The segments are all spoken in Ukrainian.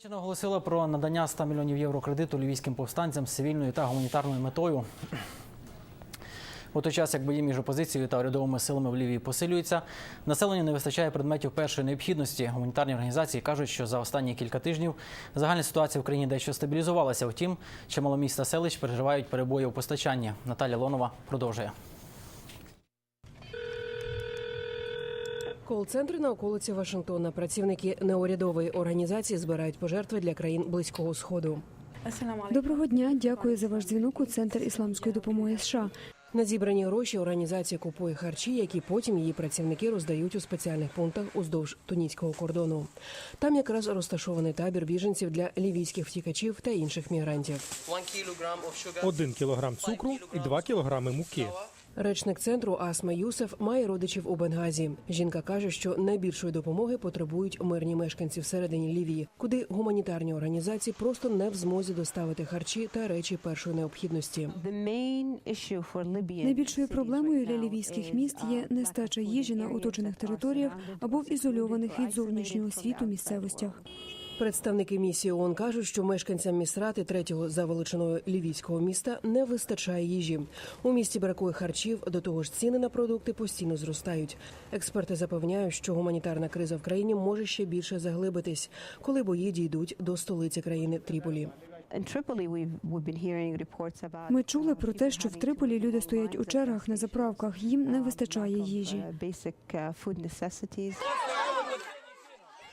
Німеччина оголосила про надання 100 мільйонів євро кредиту львівським повстанцям з цивільною та гуманітарною метою. У той час, як бої між опозицією та урядовими силами в Лівії посилюються, населенню не вистачає предметів першої необхідності. Гуманітарні організації кажуть, що за останні кілька тижнів загальна ситуація в країні дещо стабілізувалася. Втім, чимало міст та селищ переживають перебої у постачанні. Наталя Лонова продовжує. Кол-центри на околиці Вашингтона. Працівники неурядової організації збирають пожертви для країн близького сходу. Доброго дня, дякую за ваш дзвінок у центр ісламської допомоги США. На зібрані гроші організація купує харчі, які потім її працівники роздають у спеціальних пунктах уздовж туніцького кордону. Там якраз розташований табір біженців для лівійських втікачів та інших мігрантів. Один кілограм цукру і два кілограми муки. Речник центру Асма Юсеф має родичів у Бенгазі. Жінка каже, що найбільшої допомоги потребують мирні мешканці всередині Лівії, куди гуманітарні організації просто не в змозі доставити харчі та речі першої необхідності. Найбільшою проблемою для лівійських міст є нестача їжі на оточених територіях або в ізольованих від зовнішнього світу місцевостях. Представники місії ООН кажуть, що мешканцям місрати третього за величиною лівійського міста не вистачає їжі. У місті бракує харчів, до того ж ціни на продукти постійно зростають. Експерти запевняють, що гуманітарна криза в країні може ще більше заглибитись, коли бої дійдуть до столиці країни Тріполі. Ми чули про те, що в Триполі люди стоять у чергах на заправках. Їм не вистачає їжі.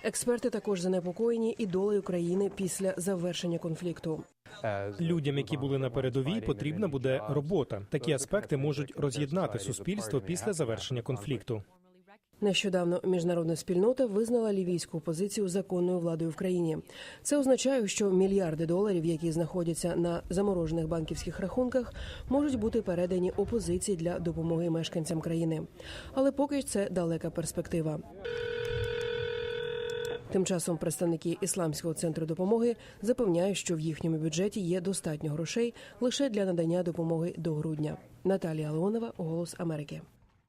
Експерти також занепокоєні і долею країни після завершення конфлікту. Людям, які були на передовій, потрібна буде робота. Такі аспекти можуть роз'єднати суспільство після завершення конфлікту. Нещодавно міжнародна спільнота визнала лівійську опозицію законною владою в країні. Це означає, що мільярди доларів, які знаходяться на заморожених банківських рахунках, можуть бути передані опозиції для допомоги мешканцям країни. Але поки це далека перспектива. Тим часом представники ісламського центру допомоги запевняють, що в їхньому бюджеті є достатньо грошей лише для надання допомоги до грудня. Наталія Леонова, Голос Америки.